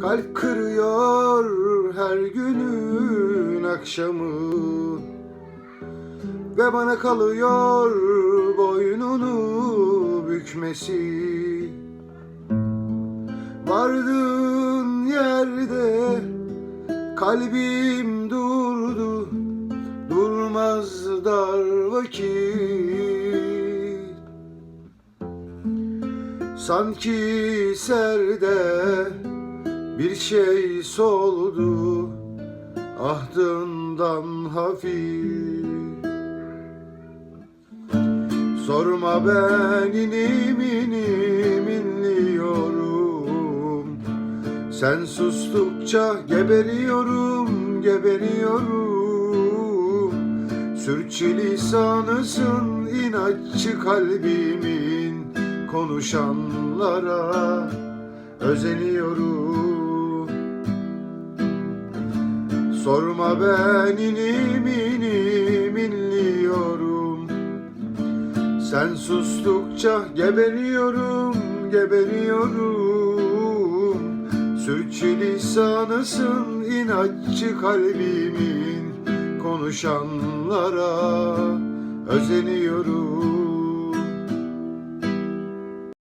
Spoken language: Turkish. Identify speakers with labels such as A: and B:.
A: Kalp kırıyor her günün akşamı. Ve bana kalıyor boynunu bükmesi. Vardığın yerde kalbim durdu. Durmaz dar vakit. Sanki serde bir şey soldu Ahdından hafif. Sorma ben inim inim inliyorum. Sen sustukça geberiyorum geberiyorum. Sürçülisanısın inatçı kalbimin. Konuşanlara özeniyorum Sorma ben inim inim inliyorum. Sen sustukça geberiyorum geberiyorum. Sürçülisanısın inatçı kalbimin. Konuşanlara özeniyorum